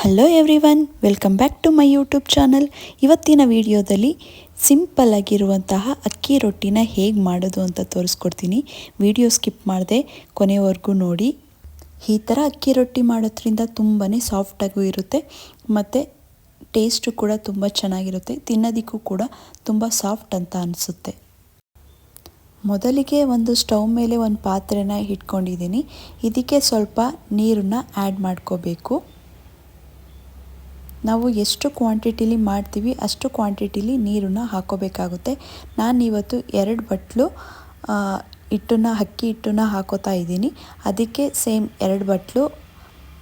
Hello everyone welcome back to my YouTube channel ಇವತ್ತಿನ ವಿಡಿಯೋದಲ್ಲಿ simple ಆಗಿರುವಂತಹ ಅಕ್ಕಿ ರೊಟ್ಟಿನ ಹೇಗೆ ಮಾಡೋದು ಅಂತ ತೋರಿಸ್ಕೊಡ್ತೀನಿ. ವಿಡಿಯೋ ಸ್ಕಿಪ್ ಮಾಡದೆ, ಕೊನೆವರೆಗೂ ನೋಡಿ. ಈ ಥರ ಅಕ್ಕಿ ರೊಟ್ಟಿ ಮಾಡೋದ್ರಿಂದ ತುಂಬಾ ಸಾಫ್ಟಾಗೂ ಇರುತ್ತೆ, ಮತ್ತು ಟೇಸ್ಟು ಕೂಡ ತುಂಬ ಚೆನ್ನಾಗಿರುತ್ತೆ, ತಿನ್ನೋದಕ್ಕೂ ಕೂಡ ತುಂಬ ಸಾಫ್ಟ್ ಅಂತ ಅನಿಸುತ್ತೆ. ಮೊದಲಿಗೆ ಒಂದು ಸ್ಟವ್ ಮೇಲೆ ಒಂದು ಪಾತ್ರೆನ ಇಟ್ಕೊಂಡಿದ್ದೀನಿ. ಇದಕ್ಕೆ ಸ್ವಲ್ಪ ನೀರನ್ನ ಆ್ಯಡ್ ಮಾಡ್ಕೋಬೇಕು. ನಾವು ಎಷ್ಟು ಕ್ವಾಂಟಿಟಿಲಿ ಮಾಡ್ತೀವಿ ಅಷ್ಟು ಕ್ವಾಂಟಿಟಿಲಿ ನೀರನ್ನು ಹಾಕೋಬೇಕಾಗುತ್ತೆ. ನಾನಿವತ್ತು ಎರಡು ಬಟ್ಲು ಹಿಟ್ಟನ್ನು, ಅಕ್ಕಿ ಹಿಟ್ಟನ್ನ ಹಾಕೋತಾ ಇದ್ದೀನಿ. ಅದಕ್ಕೆ ಸೇಮ್ ಎರಡು ಬಟ್ಲು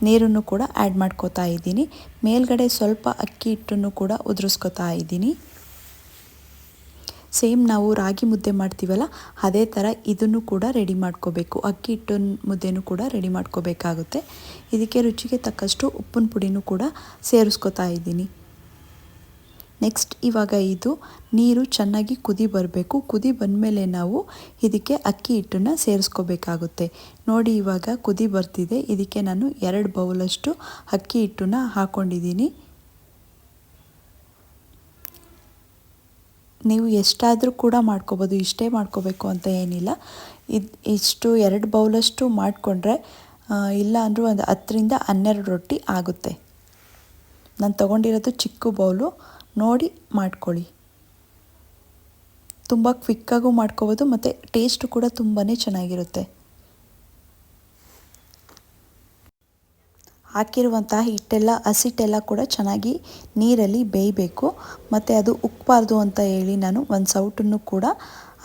ನೀರನ್ನು ಕೂಡ ಆ್ಯಡ್ ಮಾಡ್ಕೋತಾ ಇದ್ದೀನಿ. ಮೇಲ್ಗಡೆ ಸ್ವಲ್ಪ ಅಕ್ಕಿ ಹಿಟ್ಟನ್ನು ಕೂಡ ಉದುರಿಸ್ಕೋತಾ ಇದ್ದೀನಿ. ಸೇಮ್ ನಾವು ರಾಗಿ ಮುದ್ದೆ ಮಾಡ್ತೀವಲ್ಲ, ಅದೇ ಥರ ಇದನ್ನು ಕೂಡ ರೆಡಿ ಮಾಡ್ಕೋಬೇಕು. ಅಕ್ಕಿ ಹಿಟ್ಟು ಮುದ್ದೆನೂ ಕೂಡ ರೆಡಿ ಮಾಡ್ಕೋಬೇಕಾಗುತ್ತೆ. ಇದಕ್ಕೆ ರುಚಿಗೆ ತಕ್ಕಷ್ಟು ಉಪ್ಪಿನ ಪುಡಿನೂ ಕೂಡ ಸೇರಿಸ್ಕೊತಾ ಇದ್ದೀನಿ. ನೆಕ್ಸ್ಟ್ ಇವಾಗ ಇದು ನೀರು ಚೆನ್ನಾಗಿ ಕುದಿ ಬರಬೇಕು. ಕುದಿ ಬಂದಮೇಲೆ ನಾವು ಇದಕ್ಕೆ ಅಕ್ಕಿ ಹಿಟ್ಟನ್ನು ಸೇರಿಸ್ಕೋಬೇಕಾಗುತ್ತೆ. ನೋಡಿ ಇವಾಗ ಕುದಿ ಬರ್ತಿದೆ. ಇದಕ್ಕೆ ನಾನು ಎರಡು ಬೌಲಷ್ಟು ಅಕ್ಕಿ ಹಿಟ್ಟನ್ನು ಹಾಕ್ಕೊಂಡಿದ್ದೀನಿ ನೀವು ಎಷ್ಟಾದರೂ ಕೂಡ ಮಾಡ್ಕೋಬೋದು, ಇಷ್ಟೇ ಮಾಡ್ಕೋಬೇಕು ಅಂತ ಏನಿಲ್ಲ. ಇದು ಇಷ್ಟು ಎರಡು ಬೌಲಷ್ಟು ಮಾಡಿಕೊಂಡ್ರೆ ಇಲ್ಲ ಅಂದರೂ ಒಂದು ಹತ್ತರಿಂದ ಹನ್ನೆರಡು ರೊಟ್ಟಿ ಆಗುತ್ತೆ. ನಾನು ತೊಗೊಂಡಿರೋದು ಚಿಕ್ಕ ಬೌಲು, ನೋಡಿ ಮಾಡ್ಕೊಳ್ಳಿ. ತುಂಬ ಕ್ವಿಕ್ಕಾಗೂ ಮಾಡ್ಕೋಬೋದು, ಮತ್ತು ಟೇಸ್ಟು ಕೂಡ ತುಂಬಾ ಚೆನ್ನಾಗಿರುತ್ತೆ. ಹಾಕಿರುವಂತಹ ಹಿಟ್ಟೆಲ್ಲ, ಹಸಿಟ್ಟೆಲ್ಲ ಕೂಡ ಚೆನ್ನಾಗಿ ನೀರಲ್ಲಿ ಬೇಯಬೇಕು. ಮತ್ತು ಅದು ಉಕ್ಕಬಾರ್ದು ಅಂತ ಹೇಳಿ ನಾನು ಒಂದು ಸೌಟನ್ನು ಕೂಡ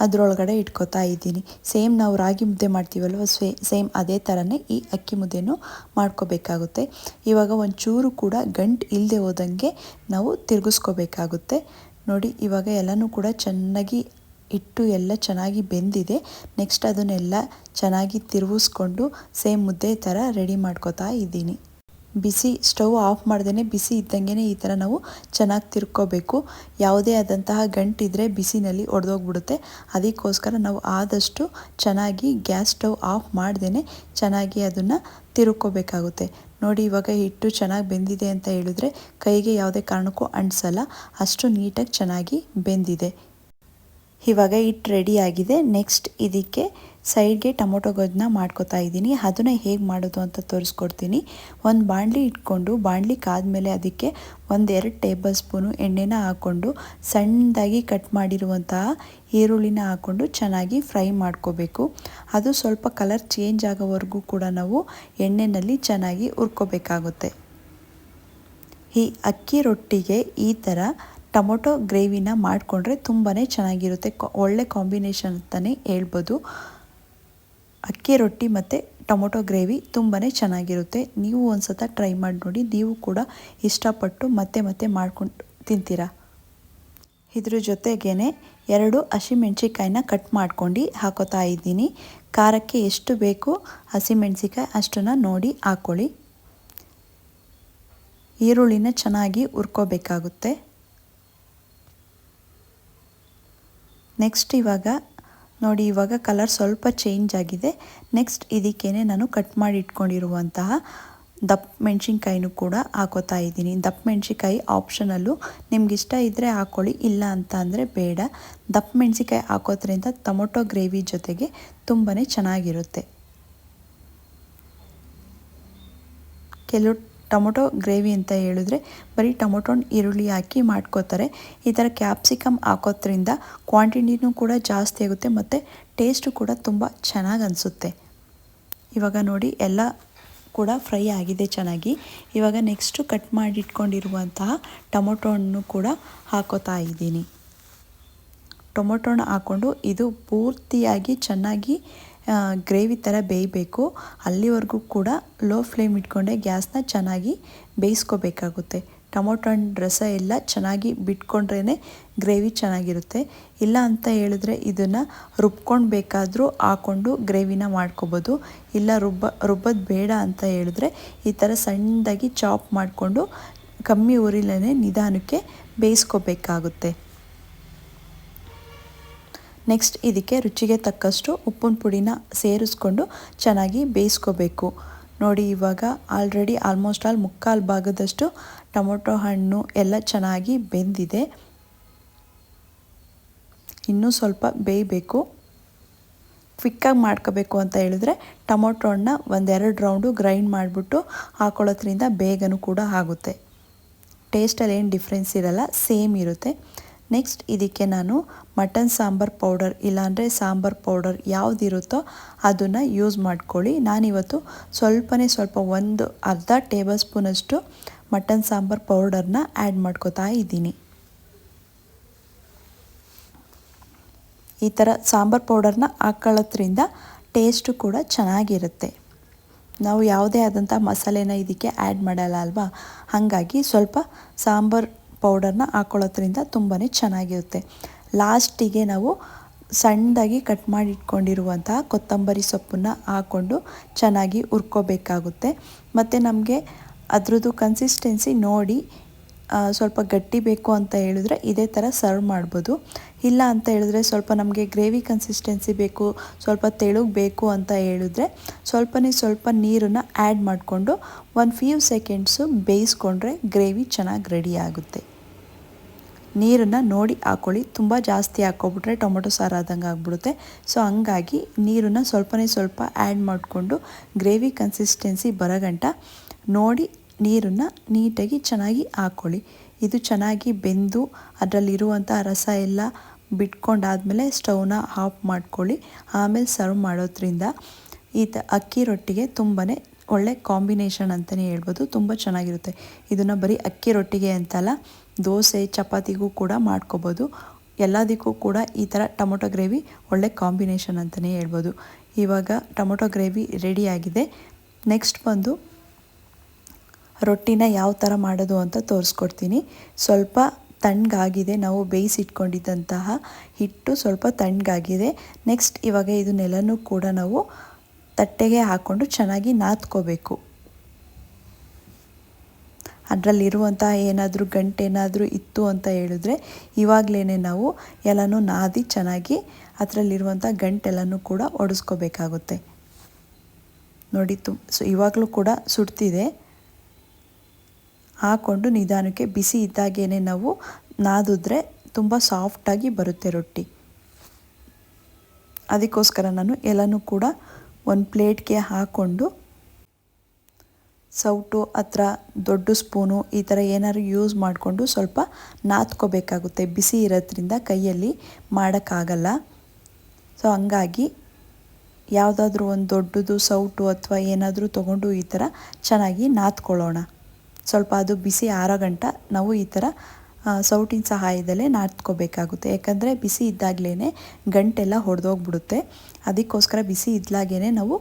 ಅದರೊಳಗಡೆ ಇಟ್ಕೋತಾ ಇದ್ದೀನಿ. ಸೇಮ್ ನಾವು ರಾಗಿ ಮುದ್ದೆ ಮಾಡ್ತೀವಲ್ವ ಸ್ವೇ ಸೇಮ್ ಅದೇ ಥರನೇ ಈ ಅಕ್ಕಿ ಮುದ್ದೆನೂ ಮಾಡ್ಕೋಬೇಕಾಗುತ್ತೆ. ಇವಾಗ ಒಂಚೂರು ಕೂಡ ಗಂಟು ಇಲ್ಲದೆ ಹೋದಂಗೆ ನಾವು ತಿರುಗಿಸ್ಕೋಬೇಕಾಗುತ್ತೆ. ನೋಡಿ, ಇವಾಗ ಎಲ್ಲನೂ ಕೂಡ ಚೆನ್ನಾಗಿ ಇಟ್ಟು ಎಲ್ಲ ಚೆನ್ನಾಗಿ ಬೆಂದಿದೆ. ನೆಕ್ಸ್ಟ್ ಅದನ್ನೆಲ್ಲ ಚೆನ್ನಾಗಿ ತಿರುಗಿಸ್ಕೊಂಡು ಸೇಮ್ ಮುದ್ದೆ ಥರ ರೆಡಿ ಮಾಡ್ಕೋತಾ ಇದ್ದೀನಿ. ಬಿಸಿ ಸ್ಟವ್ ಆಫ್ ಮಾಡ್ದೇ ಬಿಸಿ ಇದ್ದಂಗೆ ಈ ಥರ ನಾವು ಚೆನ್ನಾಗಿ ತಿರ್ಕೋಬೇಕು. ಯಾವುದೇ ಆದಂತಹ ಗಂಟಿದ್ರೆ ಬಿಸಿನಲ್ಲಿ ಒಡೆದೋಗ್ಬಿಡುತ್ತೆ. ಅದಕ್ಕೋಸ್ಕರ ನಾವು ಆದಷ್ಟು ಚೆನ್ನಾಗಿ ಗ್ಯಾಸ್ ಸ್ಟವ್ ಆಫ್ ಮಾಡ್ದೇ ಚೆನ್ನಾಗಿ ಅದನ್ನು ತಿರುಕೋಬೇಕಾಗುತ್ತೆ. ನೋಡಿ, ಇವಾಗ ಹಿಟ್ಟು ಚೆನ್ನಾಗಿ ಬೆಂದಿದೆ ಅಂತ ಹೇಳಿದ್ರೆ ಕೈಗೆ ಯಾವುದೇ ಕಾರಣಕ್ಕೂ ಅಂಟಿಸಲ್ಲ, ಅಷ್ಟು ನೀಟಾಗಿ ಚೆನ್ನಾಗಿ ಬೆಂದಿದೆ. ಇವಾಗ ಹಿಟ್ಟು ರೆಡಿ ಆಗಿದೆ. ನೆಕ್ಸ್ಟ್ ಇದಕ್ಕೆ ಸೈಡ್ಗೆ ಟೊಮೊಟೊ ಗೊಜ್ಜನ್ನ ಮಾಡ್ಕೋತಾ ಇದ್ದೀನಿ. ಅದನ್ನು ಹೇಗೆ ಮಾಡೋದು ಅಂತ ತೋರಿಸ್ಕೊಡ್ತೀನಿ. ಒಂದು ಬಾಣಲಿ ಇಟ್ಕೊಂಡು, ಬಾಣಲಿ ಕಾದಮೇಲೆ ಅದಕ್ಕೆ ಒಂದೆರಡು ಟೇಬಲ್ ಸ್ಪೂನು ಎಣ್ಣೆನ ಹಾಕ್ಕೊಂಡು, ಸಣ್ಣದಾಗಿ ಕಟ್ ಮಾಡಿರುವಂತಹ ಈರುಳ್ಳಿನ ಹಾಕ್ಕೊಂಡು ಚೆನ್ನಾಗಿ ಫ್ರೈ ಮಾಡ್ಕೋಬೇಕು. ಅದು ಸ್ವಲ್ಪ ಕಲರ್ ಚೇಂಜ್ ಆಗೋವರೆಗೂ ಕೂಡ ನಾವು ಎಣ್ಣೆಯಲ್ಲಿ ಚೆನ್ನಾಗಿ ಹುರ್ಕೋಬೇಕಾಗುತ್ತೆ. ಈ ಅಕ್ಕಿ ರೊಟ್ಟಿಗೆ ಈ ಥರ ಟೊಮೊಟೊ ಗ್ರೇವಿನ ಮಾಡಿಕೊಂಡ್ರೆ ತುಂಬಾ ಚೆನ್ನಾಗಿರುತ್ತೆ. ಒಳ್ಳೆ ಕಾಂಬಿನೇಷನ್ ಅಂತಲೇ ಹೇಳ್ಬೋದು. ಅಕ್ಕಿ ರೊಟ್ಟಿ ಮತ್ತು ಟೊಮೊಟೊ ಗ್ರೇವಿ ತುಂಬಾ ಚೆನ್ನಾಗಿರುತ್ತೆ. ನೀವು ಒಂದು ಸತ ಟ್ರೈ ಮಾಡಿ ನೋಡಿ. ನೀವು ಕೂಡ ಇಷ್ಟಪಟ್ಟು ಮತ್ತೆ ಮತ್ತೆ ಮಾಡ್ಕೊಂಡು ತಿಂತೀರಾ? ಇದ್ರ ಜೊತೆಗೇ ಎರಡು ಹಸಿಮೆಣ್ಸಿಕಾಯಿನ ಕಟ್ ಮಾಡ್ಕೊಂಡು ಹಾಕೋತಾ ಇದ್ದೀನಿ. ಖಾರಕ್ಕೆ ಎಷ್ಟು ಬೇಕು ಹಸಿಮೆಣ್ಸಿಕಾಯಿ ಅಷ್ಟನ್ನು ನೋಡಿ ಹಾಕ್ಕೊಳ್ಳಿ ಈರುಳ್ಳಿನ ಚೆನ್ನಾಗಿ ಹುರ್ಕೋಬೇಕಾಗುತ್ತೆ. ನೆಕ್ಸ್ಟ್ ಇವಾಗ ನೋಡಿ, ಇವಾಗ ಕಲರ್ ಸ್ವಲ್ಪ ಚೇಂಜ್ ಆಗಿದೆ. ನೆಕ್ಸ್ಟ್ ಇದಕ್ಕೇನೆ ನಾನು ಕಟ್ ಮಾಡಿ ಇಟ್ಕೊಂಡಿರುವಂತಹ ದಪ್ಪ ಮೆಣಸಿನ್ಕಾಯಿನೂ ಕೂಡ ಹಾಕೋತಾ ಇದ್ದೀನಿ. ದಪ್ಪ ಮೆಣಸಿನ್ಕಾಯಿ ಆಪ್ಷನಲ್ಲೂ ನಿಮ್ಗೆ ಇಷ್ಟ ಇದ್ದರೆ ಹಾಕ್ಕೊಳ್ಳಿ ಇಲ್ಲ ಅಂತ ಅಂದರೆ ಬೇಡ. ದಪ್ಪ ಮೆಣಸಿನ್ಕಾಯಿ ಹಾಕೋದ್ರಿಂದ ಟೊಮೊಟೊ ಗ್ರೇವಿ ಜೊತೆಗೆ ತುಂಬಾ ಚೆನ್ನಾಗಿರುತ್ತೆ. ಕೆಲವು ಟೊಮೊಟೊ ಗ್ರೇವಿ ಅಂತ ಹೇಳಿದ್ರೆ ಬರೀ ಟೊಮೊಟೊನ ಈರುಳ್ಳಿ ಹಾಕಿ ಮಾಡ್ಕೋತಾರೆ. ಈ ಥರ ಕ್ಯಾಪ್ಸಿಕಮ್ ಹಾಕೋದ್ರಿಂದ ಕ್ವಾಂಟಿಟಿನೂ ಕೂಡ ಜಾಸ್ತಿ ಆಗುತ್ತೆ ಮತ್ತು ಟೇಸ್ಟು ಕೂಡ ತುಂಬ ಚೆನ್ನಾಗಿ ಅನಿಸುತ್ತೆ. ಇವಾಗ ನೋಡಿ ಎಲ್ಲ ಕೂಡ ಫ್ರೈ ಆಗಿದೆ ಚೆನ್ನಾಗಿ. ಇವಾಗ ನೆಕ್ಸ್ಟು ಕಟ್ ಮಾಡಿಟ್ಕೊಂಡಿರುವಂತಹ ಟೊಮೊಟೊ ಕೂಡ ಹಾಕೋತಾ ಇದ್ದೀನಿ. ಟೊಮೊಟೊನ ಹಾಕ್ಕೊಂಡು ಇದು ಪೂರ್ತಿಯಾಗಿ ಚೆನ್ನಾಗಿ ಗ್ರೇವಿ ಥರ ಬೇಯಬೇಕು. ಅಲ್ಲಿವರೆಗೂ ಕೂಡ ಲೋ ಫ್ಲೇಮ್ ಇಟ್ಕೊಂಡೆ ಗ್ಯಾಸ್ನ ಚೆನ್ನಾಗಿ ಬೇಯಿಸ್ಕೋಬೇಕಾಗುತ್ತೆ. ಟೊಮೊಟೊ ರಸ ಎಲ್ಲ ಚೆನ್ನಾಗಿ ಬಿಟ್ಕೊಂಡ್ರೇ ಗ್ರೇವಿ ಚೆನ್ನಾಗಿರುತ್ತೆ. ಇಲ್ಲ ಅಂತ ಹೇಳಿದ್ರೆ ಇದನ್ನು ರುಬ್ಕೊಂಡು ಬೇಕಾದರೂ ಹಾಕ್ಕೊಂಡು ಗ್ರೇವಿನ ಮಾಡ್ಕೋಬೋದು. ಇಲ್ಲ ರುಬ್ಬ, ರುಬ್ಬೋದು ಬೇಡ ಅಂತ ಹೇಳಿದ್ರೆ ಈ ಥರ ಸಣ್ಣದಾಗಿ ಚಾಪ್ ಮಾಡಿಕೊಂಡು ಕಮ್ಮಿ ಉರಿಲೇ ನಿಧಾನಕ್ಕೆ ಬೇಯಿಸ್ಕೋಬೇಕಾಗುತ್ತೆ. ನೆಕ್ಸ್ಟ್ ಇದಕ್ಕೆ ರುಚಿಗೆ ತಕ್ಕಷ್ಟು ಉಪ್ಪಿನ ಪುಡಿನ ಸೇರಿಸ್ಕೊಂಡು ಚೆನ್ನಾಗಿ ಬೇಯಿಸ್ಕೋಬೇಕು. ನೋಡಿ, ಇವಾಗ ಆಲ್ರೆಡಿ ಆಲ್ಮೋಸ್ಟ್ ಆಲ್ ಮುಕ್ಕಾಲು ಭಾಗದಷ್ಟು ಟೊಮೊಟೊ ಹಣ್ಣು ಎಲ್ಲ ಚೆನ್ನಾಗಿ ಬೆಂದಿದೆ. ಇನ್ನೂ ಸ್ವಲ್ಪ ಬೇಯಬೇಕು. ಕ್ವಿಕ್ಕಾಗಿ ಮಾಡ್ಕೋಬೇಕು ಅಂತ ಹೇಳಿದ್ರೆ ಟೊಮೊಟೊ ಹಣ್ಣು ಒಂದೆರಡು ರೌಂಡು ಗ್ರೈಂಡ್ ಮಾಡಿಬಿಟ್ಟು ಹಾಕೊಳ್ಳೋದ್ರಿಂದ ಬೇಗನೂ ಕೂಡ ಆಗುತ್ತೆ. ಟೇಸ್ಟಲ್ಲಿ ಏನು ಡಿಫ್ರೆನ್ಸ್ ಇರಲ್ಲ ಸೇಮ್ ಇರುತ್ತೆ. ನೆಕ್ಸ್ಟ್ ಇದಕ್ಕೆ ನಾನು ಮಟನ್ ಸಾಂಬಾರ್ ಪೌಡರ್ ಇಲ್ಲಾಂದರೆ ಸಾಂಬಾರ್ ಪೌಡರ್ ಯಾವುದಿರುತ್ತೋ ಅದನ್ನು ಯೂಸ್ ಮಾಡ್ಕೊಳ್ಳಿ. ನಾನಿವತ್ತು ಸ್ವಲ್ಪನೇ ಸ್ವಲ್ಪ ಒಂದು ಅರ್ಧ ಟೇಬಲ್ ಸ್ಪೂನಷ್ಟು ಮಟನ್ ಸಾಂಬಾರ್ ಪೌಡರ್ನ ಆ್ಯಡ್ ಮಾಡ್ಕೋತಾ ಇದ್ದೀನಿ. ಈ ಥರ ಸಾಂಬಾರ್ ಪೌಡರ್ನ ಹಾಕ್ಕೊಳ್ಳೋದ್ರಿಂದ ಟೇಸ್ಟು ಕೂಡ ಚೆನ್ನಾಗಿರುತ್ತೆ. ನಾವು ಯಾವುದೇ ಆದಂಥ ಮಸಾಲೆನ ಇದಕ್ಕೆ ಆ್ಯಡ್ ಮಾಡಲ್ಲ ಅಲ್ವಾ? ಹಾಗಾಗಿ ಸ್ವಲ್ಪ ಸಾಂಬಾರ್ ಪೌಡರ್ನ ಹಾಕೊಳ್ಳೋದ್ರಿಂದ ತುಂಬಾ ಚೆನ್ನಾಗಿರುತ್ತೆ. ಲಾಸ್ಟಿಗೆ ನಾವು ಸಣ್ಣದಾಗಿ ಕಟ್ ಮಾಡಿ ಇಟ್ಕೊಂಡಿರುವಂತಹ ಕೊತ್ತಂಬರಿ ಸೊಪ್ಪನ್ನು ಹಾಕ್ಕೊಂಡು ಚೆನ್ನಾಗಿ ಹುರ್ಕೋಬೇಕಾಗುತ್ತೆ. ಮತ್ತು ನಮಗೆ ಅದರದ್ದು ಕನ್ಸಿಸ್ಟೆನ್ಸಿ ನೋಡಿ ಸ್ವಲ್ಪ ಗಟ್ಟಿ ಬೇಕು ಅಂತ ಹೇಳಿದ್ರೆ ಇದೇ ಥರ ಸರ್ವ್ ಮಾಡ್ಬೋದು. ಇಲ್ಲ ಅಂತ ಹೇಳಿದ್ರೆ ಸ್ವಲ್ಪ ನಮಗೆ ಗ್ರೇವಿ ಕನ್ಸಿಸ್ಟೆನ್ಸಿ ಬೇಕು, ಸ್ವಲ್ಪ ತೆಳುಗೆ ಬೇಕು ಅಂತ ಹೇಳಿದ್ರೆ ಸ್ವಲ್ಪನೇ ಸ್ವಲ್ಪ ನೀರನ್ನು ಆ್ಯಡ್ ಮಾಡಿಕೊಂಡು ಒಂದು ಫ್ಯೂ ಸೆಕೆಂಡ್ಸು ಬೇಯಿಸ್ಕೊಂಡ್ರೆ ಗ್ರೇವಿ ಚೆನ್ನಾಗಿ ರೆಡಿ ಆಗುತ್ತೆ. ನೀರನ್ನು ನೋಡಿ ಹಾಕ್ಕೊಳ್ಳಿ ತುಂಬ ಜಾಸ್ತಿ ಹಾಕ್ಕೊಬಿಟ್ರೆ ಟೊಮೊಟೊ ಸಾರು ಆದಂಗೆ ಆಗ್ಬಿಡುತ್ತೆ. ಸೊ ಹಂಗಾಗಿ ನೀರನ್ನು ಸ್ವಲ್ಪನೇ ಸ್ವಲ್ಪ ಆ್ಯಡ್ ಮಾಡಿಕೊಂಡು ಗ್ರೇವಿ ಕನ್ಸಿಸ್ಟೆನ್ಸಿ ಬರಗಂಟ ನೋಡಿ ನೀರನ್ನು ನೀಟಾಗಿ ಚೆನ್ನಾಗಿ ಹಾಕ್ಕೊಳ್ಳಿ ಇದು ಚೆನ್ನಾಗಿ ಬೆಂದು ಅದರಲ್ಲಿರುವಂಥ ರಸ ಎಲ್ಲ ಬಿಟ್ಕೊಂಡಾದಮೇಲೆ ಸ್ಟವ್ನ ಆಫ್ ಮಾಡ್ಕೊಳ್ಳಿ. ಆಮೇಲೆ ಸರ್ವ್ ಮಾಡೋದ್ರಿಂದ ಈ ತ ಅಕ್ಕಿ ರೊಟ್ಟಿಗೆ ತುಂಬಾ ಒಳ್ಳೆ ಕಾಂಬಿನೇಷನ್ ಅಂತಲೇ ಹೇಳ್ಬೋದು, ತುಂಬ ಚೆನ್ನಾಗಿರುತ್ತೆ. ಇದನ್ನು ಬರೀ ಅಕ್ಕಿ ರೊಟ್ಟಿಗೆ ಅಂತಲ್ಲ, ದೋಸೆ, ಚಪಾತಿಗೂ ಕೂಡ ಮಾಡ್ಕೋಬೋದು. ಎಲ್ಲದಕ್ಕೂ ಕೂಡ ಈ ಥರ ಟೊಮೊಟೊ ಗ್ರೇವಿ ಒಳ್ಳೆ ಕಾಂಬಿನೇಷನ್ ಅಂತಲೇ ಹೇಳ್ಬೋದು. ಇವಾಗ ಟೊಮೊಟೊ ಗ್ರೇವಿ ರೆಡಿಯಾಗಿದೆ ನೆಕ್ಸ್ಟ್ ಬಂದು ರೊಟ್ಟಿನ ಯಾವ ಥರ ಮಾಡೋದು ಅಂತ ತೋರಿಸ್ಕೊಡ್ತೀನಿ. ಸ್ವಲ್ಪ ತಣ್ಣಗಾಗಿದೆ. ನಾವು ಬೇಯಿಸಿಟ್ಕೊಂಡಿದ್ದಂತಹ ಹಿಟ್ಟು ಸ್ವಲ್ಪ ತಣ್ಣಗಾಗಿದೆ. ನೆಕ್ಸ್ಟ್ ಇವಾಗ ಇದನ್ನೆಲ್ಲನೂ ಕೂಡ ನಾವು ತಟ್ಟೆಗೆ ಹಾಕ್ಕೊಂಡು ಚೆನ್ನಾಗಿ ನಾದ್ಕೋಬೇಕು. ಅದರಲ್ಲಿರುವಂತಹ ಏನಾದರೂ ಗಂಟೇನಾದರೂ ಇತ್ತು ಅಂತ ಹೇಳಿದ್ರೆ ಇವಾಗಲೇ ನಾವು ಎಲ್ಲನೂ ನಾದಿ ಚೆನ್ನಾಗಿ ಅದರಲ್ಲಿರುವಂಥ ಗಂಟೆಲ್ಲನೂ ಕೂಡ ಒಡಿಸ್ಕೋಬೇಕಾಗುತ್ತೆ. ನೋಡಿ ತು ಸೊ ಇವಾಗಲೂ ಕೂಡ ಸುಡ್ತಿದೆ. ಹಾಕ್ಕೊಂಡು ನಿಧಾನಕ್ಕೆ ಬಿಸಿ ಇದ್ದಾಗೇ ನಾವು ನಾದಿದ್ರೆ ತುಂಬ ಸಾಫ್ಟಾಗಿ ಬರುತ್ತೆ ರೊಟ್ಟಿ. ಅದಕ್ಕೋಸ್ಕರ ನಾನು ಎಲ್ಲನೂ ಕೂಡ ಒಂದು ಪ್ಲೇಟ್ಗೆ ಹಾಕ್ಕೊಂಡು ಸೌಟು ಹತ್ರ ದೊಡ್ಡ ಸ್ಪೂನು ಈ ಥರ ಏನಾದ್ರು ಯೂಸ್ ಮಾಡಿಕೊಂಡು ಸ್ವಲ್ಪ ನಾದ್ಕೋಬೇಕಾಗುತ್ತೆ. ಬಿಸಿ ಇರೋದ್ರಿಂದ ಕೈಯಲ್ಲಿ ಮಾಡೋಕ್ಕಾಗಲ್ಲ. ಸೊ ಹಂಗಾಗಿ ಯಾವುದಾದ್ರೂ ಒಂದು ದೊಡ್ಡದು ಸೌಟು ಅಥವಾ ಏನಾದರೂ ತೊಗೊಂಡು ಈ ಥರ ಚೆನ್ನಾಗಿ ನಾದ್ಕೊಳ್ಳೋಣ. ಸ್ವಲ್ಪ ಅದು ಬಿಸಿ ಆರೋ ಗಂಟ ನಾವು ಈ ಥರ ಸೌಟಿನ ಸಹಾಯದಲ್ಲೇ ನಾದ್ಕೋಬೇಕಾಗುತ್ತೆ. ಯಾಕಂದರೆ ಬಿಸಿ ಇದ್ದಾಗಲೇ ಗಂಟೆಲ್ಲ ಹೊಡೆದೋಗ್ಬಿಡುತ್ತೆ. ಅದಕ್ಕೋಸ್ಕರ ಬಿಸಿ ಇದ್ದಾಗೇ ನಾವು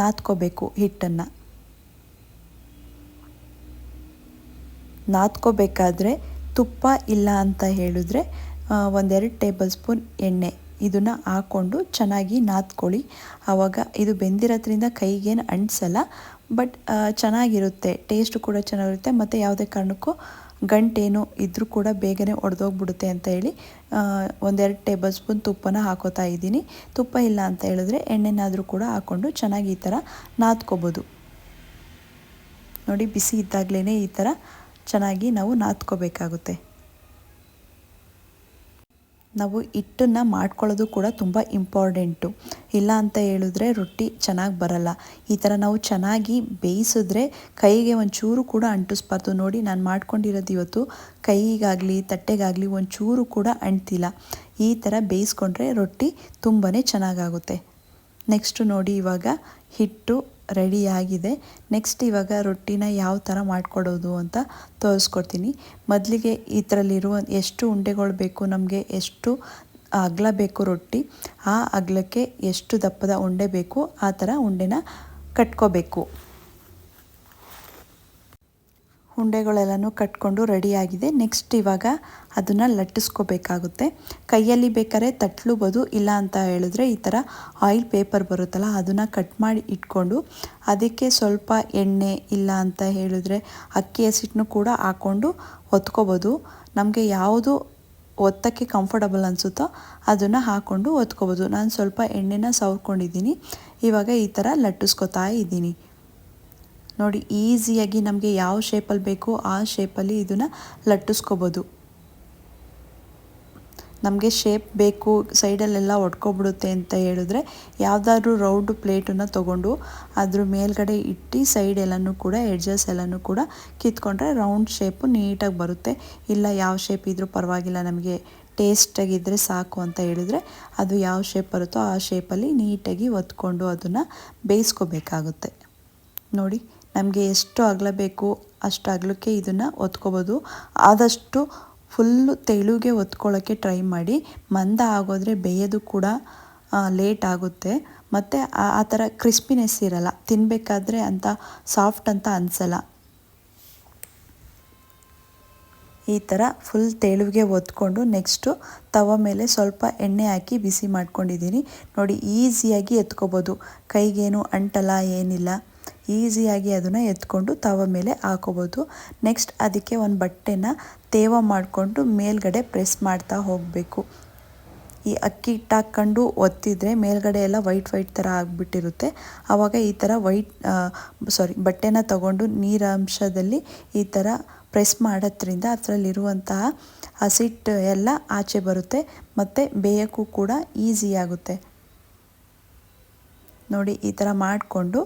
ನಾದ್ಕೋಬೇಕು ಹಿಟ್ಟನ್ನು. ನಾದ್ಕೋಬೇಕಾದ್ರೆ ತುಪ್ಪ ಇಲ್ಲ ಅಂತ ಹೇಳಿದ್ರೆ ಒಂದೆರಡು ಟೇಬಲ್ ಸ್ಪೂನ್ ಎಣ್ಣೆ ಇದನ್ನು ಹಾಕ್ಕೊಂಡು ಚೆನ್ನಾಗಿ ನಾದ್ಕೊಳ್ಳಿ. ಆವಾಗ ಇದು ಬೆಂದಿರೋದ್ರಿಂದ ಕೈಗೇನು ಅಂಟಿಸಲ್ಲ ಬಟ್ ಚೆನ್ನಾಗಿರುತ್ತೆ. ಟೇಸ್ಟು ಕೂಡ ಚೆನ್ನಾಗಿರುತ್ತೆ. ಮತ್ತು ಯಾವುದೇ ಕಾರಣಕ್ಕೂ ಗಂಟೇನು ಇದ್ದರೂ ಕೂಡ ಬೇಗನೆ ಒಡೆದೋಗ್ಬಿಡುತ್ತೆ ಅಂತ ಹೇಳಿ ಒಂದೆರಡು ಟೇಬಲ್ ಸ್ಪೂನ್ ತುಪ್ಪನ ಹಾಕೋತಾ ಇದ್ದೀನಿ. ತುಪ್ಪ ಇಲ್ಲ ಅಂತ ಹೇಳಿದ್ರೆ ಎಣ್ಣೆನಾದರೂ ಕೂಡ ಹಾಕ್ಕೊಂಡು ಚೆನ್ನಾಗಿ ಈ ಥರ ನಾದ್ಕೋಬೋದು. ನೋಡಿ, ಬಿಸಿ ಇದ್ದಾಗಲೇ ಈ ಥರ ಚೆನ್ನಾಗಿ ನಾವು ನಾದ್ಕೋಬೇಕಾಗುತ್ತೆ. ನಾವು ಹಿಟ್ಟನ್ನು ಮಾಡ್ಕೊಳ್ಳೋದು ಕೂಡ ತುಂಬ ಇಂಪಾರ್ಟೆಂಟು ಇಲ್ಲ ಅಂತ ಹೇಳಿದ್ರೆ ರೊಟ್ಟಿ ಚೆನ್ನಾಗಿ ಬರಲ್ಲ. ಈ ಥರ ನಾವು ಚೆನ್ನಾಗಿ ಬೇಯಿಸಿದ್ರೆ ಕೈಗೆ ಒಂಚೂರು ಕೂಡ ಅಂಟಿಸ್ಬಾರ್ದು. ನೋಡಿ ನಾನು ಮಾಡ್ಕೊಂಡಿರೋದು ಇವತ್ತು ಕೈಗಾಗಲಿ, ತಟ್ಟೆಗಾಗಲಿ ಒಂಚೂರು ಕೂಡ ಅಂಟಿಲ್ಲ. ಈ ಥರ ಬೇಯಿಸ್ಕೊಂಡ್ರೆ ರೊಟ್ಟಿ ತುಂಬಾ ಚೆನ್ನಾಗಾಗುತ್ತೆ. ನೆಕ್ಸ್ಟು ನೋಡಿ ಇವಾಗ ಹಿಟ್ಟು ರೆಡಿಯಾಗಿದೆ. ನೆಕ್ಸ್ಟ್ ಇವಾಗ ರೊಟ್ಟಿನ ಯಾವ ಥರ ಮಾಡಿಕೊಡೋದು ಅಂತ ತೋರಿಸ್ಕೊಡ್ತೀನಿ. ಮೊದಲಿಗೆ ಇದರಲ್ಲಿರುವ ಎಷ್ಟು ಉಂಡೆಗಳು ಬೇಕು, ನಮಗೆ ಎಷ್ಟು ಅಗಲ ಬೇಕು ರೊಟ್ಟಿ, ಆ ಅಗಲಕ್ಕೆ ಎಷ್ಟು ದಪ್ಪದ ಉಂಡೆ ಬೇಕು, ಆ ಥರ ಉಂಡೆನ ಕಟ್ಕೋಬೇಕು. ಉಂಡೆಗಳೆಲ್ಲನೂ ಕಟ್ಕೊಂಡು ರೆಡಿಯಾಗಿದೆ. ನೆಕ್ಸ್ಟ್ ಇವಾಗ ಅದನ್ನು ಲಟ್ಟಿಸ್ಕೋಬೇಕಾಗುತ್ತೆ. ಕೈಯಲ್ಲಿ ಬೇಕಾದ್ರೆ ತಟ್ಲುಬೋದು, ಇಲ್ಲ ಅಂತ ಹೇಳಿದ್ರೆ ಈ ಥರ ಆಯಿಲ್ ಪೇಪರ್ ಬರುತ್ತಲ್ಲ, ಅದನ್ನು ಕಟ್ ಮಾಡಿ ಇಟ್ಕೊಂಡು ಅದಕ್ಕೆ ಸ್ವಲ್ಪ ಎಣ್ಣೆ, ಇಲ್ಲ ಅಂತ ಹೇಳಿದ್ರೆ ಅಕ್ಕಿ ಹಸಿಟ್ಟನ್ನು ಕೂಡ ಹಾಕ್ಕೊಂಡು ಒತ್ಕೋಬೋದು. ನಮಗೆ ಯಾವುದು ಒತ್ತಕ್ಕೆ ಕಂಫರ್ಟಬಲ್ ಅನಿಸುತ್ತೋ ಅದನ್ನು ಹಾಕ್ಕೊಂಡು ಒತ್ಕೋಬೋದು. ನಾನು ಸ್ವಲ್ಪ ಎಣ್ಣೆನ ಸವರ್ಕೊಂಡಿದ್ದೀನಿ. ಇವಾಗ ಈ ಥರ ಲಟ್ಟಿಸ್ಕೊತಾ ಇದ್ದೀನಿ. ನೋಡಿ, ಈಸಿಯಾಗಿ ನಮಗೆ ಯಾವ ಶೇಪಲ್ಲಿ ಬೇಕೋ ಆ ಶೇಪಲ್ಲಿ ಇದನ್ನು ಲಟ್ಟಿಸ್ಕೋಬೋದು. ನಮಗೆ ಶೇಪ್ ಬೇಕು ಸೈಡಲ್ಲೆಲ್ಲ ಒಡ್ಕೊಬಿಡುತ್ತೆ ಅಂತ ಹೇಳಿದ್ರೆ ಯಾವುದಾದ್ರೂ ರೌಂಡ್ ಪ್ಲೇಟನ್ನು ತೊಗೊಂಡು ಅದ್ರ ಮೇಲ್ಗಡೆ ಇಟ್ಟು ಸೈಡ್ ಎಲ್ಲನೂ ಕೂಡ ಎಡ್ಜಸ್ ಎಲ್ಲನೂ ಕೂಡ ಕಿತ್ಕೊಂಡ್ರೆ ರೌಂಡ್ ಶೇಪು ನೀಟಾಗಿ ಬರುತ್ತೆ. ಇಲ್ಲ ಯಾವ ಶೇಪ್ ಇದ್ರೂ ಪರವಾಗಿಲ್ಲ, ನಮಗೆ ಟೇಸ್ಟಾಗಿದ್ದರೆ ಸಾಕು ಅಂತ ಹೇಳಿದರೆ ಅದು ಯಾವ ಶೇಪ್ ಬರುತ್ತೋ ಆ ಶೇಪಲ್ಲಿ ನೀಟಾಗಿ ಒತ್ಕೊಂಡು ಅದನ್ನು ಬೇಯಿಸ್ಕೋಬೇಕಾಗುತ್ತೆ. ನೋಡಿ ನಮಗೆ ಎಷ್ಟು ಅಗಲ ಬೇಕು ಅಷ್ಟು ಅಗಲಕ್ಕೆ ಇದನ್ನು ಒತ್ಕೋಬೋದು. ಆದಷ್ಟು ಫುಲ್ಲು ತೆಳುಗೆ ಒತ್ಕೊಳ್ಳೋಕ್ಕೆ ಟ್ರೈ ಮಾಡಿ. ಮಂದ ಆಗೋದ್ರೆ ಬೇಯೋದು ಕೂಡ ಲೇಟ್ ಆಗುತ್ತೆ. ಮತ್ತು ಆ ಥರ ಕ್ರಿಸ್ಪಿನೆಸ್ ಇರಲ್ಲ. ತಿನ್ನಬೇಕಾದ್ರೆ ಅಂತ ಸಾಫ್ಟ್ ಅಂತ ಅನಿಸಲ್ಲ. ಈ ಥರ ಫುಲ್ ತೆಳುವಿಗೆ ಒತ್ಕೊಂಡು ನೆಕ್ಸ್ಟು ತವ ಮೇಲೆ ಸ್ವಲ್ಪ ಎಣ್ಣೆ ಹಾಕಿ ಬಿಸಿ ಮಾಡ್ಕೊಂಡಿದ್ದೀನಿ. ನೋಡಿ ಈಸಿಯಾಗಿ ಎತ್ಕೋಬೋದು. ಕೈಗೇನು ಅಂಟಲ್ಲ, ಏನಿಲ್ಲ. ಈಸಿಯಾಗಿ ಅದನ್ನು ಎತ್ಕೊಂಡು ತವ ಮೇಲೆ ಹಾಕೋಬೋದು. ನೆಕ್ಸ್ಟ್ ಅದಕ್ಕೆ ಒಂದು ಬಟ್ಟೆನ ತೇವ ಮಾಡಿಕೊಂಡು ಮೇಲ್ಗಡೆ ಪ್ರೆಸ್ ಮಾಡ್ತಾ ಹೋಗಬೇಕು. ಈ ಅಕ್ಕಿ ಹಿಟ್ಟು ಹಾಕ್ಕೊಂಡು ಒತ್ತಿದ್ರೆ ಮೇಲ್ಗಡೆ ಎಲ್ಲ ವೈಟ್ ವೈಟ್ ಥರ ಆಗಿಬಿಟ್ಟಿರುತ್ತೆ. ಆವಾಗ ಈ ಥರ ವೈಟ್ ಸಾರಿ ಬಟ್ಟೆನ ತಗೊಂಡು ನೀರಾಂಶದಲ್ಲಿ ಈ ಥರ ಪ್ರೆಸ್ ಮಾಡೋದ್ರಿಂದ ಅದರಲ್ಲಿರುವಂತಹ ಹಸಿಟ್ಟು ಎಲ್ಲ ಆಚೆ ಬರುತ್ತೆ ಮತ್ತು ಬೇಯೋಕ್ಕೂ ಕೂಡ ಈಸಿ ಆಗುತ್ತೆ. ನೋಡಿ ಈ ಥರ ಮಾಡಿಕೊಂಡು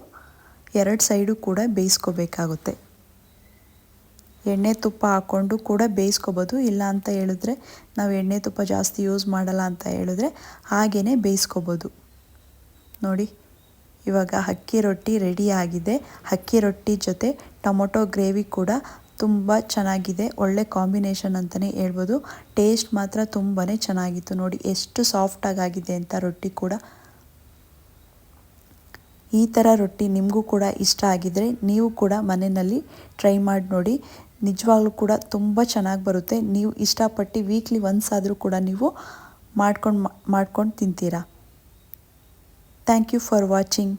ಎರಡು ಸೈಡು ಕೂಡ ಬೇಯಿಸ್ಕೋಬೇಕಾಗುತ್ತೆ. ಎಣ್ಣೆ ತುಪ್ಪ ಹಾಕ್ಕೊಂಡು ಕೂಡ ಬೇಯಿಸ್ಕೋಬೋದು. ಇಲ್ಲ ಅಂತ ಹೇಳಿದ್ರೆ ನಾವು ಎಣ್ಣೆ ತುಪ್ಪ ಜಾಸ್ತಿ ಯೂಸ್ ಮಾಡಲ್ಲ ಅಂತ ಹೇಳಿದ್ರೆ ಹಾಗೇ ಬೇಯಿಸ್ಕೋಬೋದು. ನೋಡಿ, ಇವಾಗ ಅಕ್ಕಿ ರೊಟ್ಟಿ ರೆಡಿ ಆಗಿದೆ. ಅಕ್ಕಿ ರೊಟ್ಟಿ ಜೊತೆ ಟೊಮೊಟೊ ಗ್ರೇವಿ ಕೂಡ ತುಂಬ ಚೆನ್ನಾಗಿದೆ. ಒಳ್ಳೆ ಕಾಂಬಿನೇಷನ್ ಅಂತಲೇ ಹೇಳ್ಬೋದು. ಟೇಸ್ಟ್ ಮಾತ್ರ ತುಂಬಾ ಚೆನ್ನಾಗಿತ್ತು. ನೋಡಿ, ಎಷ್ಟು ಸಾಫ್ಟಾಗಿ ಆಗಿದೆ ಅಂತ ರೊಟ್ಟಿ ಕೂಡ. ಈ ಥರ ರೊಟ್ಟಿ ನಿಮಗೂ ಕೂಡ ಇಷ್ಟ ಆಗಿದರೆ ನೀವು ಕೂಡ ಮನೆಯಲ್ಲಿ ಟ್ರೈ ಮಾಡಿ ನೋಡಿ. ನಿಜವಾಗ್ಲೂ ಕೂಡ ತುಂಬ ಚೆನ್ನಾಗಿ ಬರುತ್ತೆ. ನೀವು ಇಷ್ಟಪಟ್ಟು ವೀಕ್ಲಿ ಒನ್ಸ್ ಆದರೂ ಕೂಡ ನೀವು ಮಾಡ್ಕೊಂಡು ಮಾಡ್ಕೊಂಡು ತಿಂತೀರಾ. Thank you for watching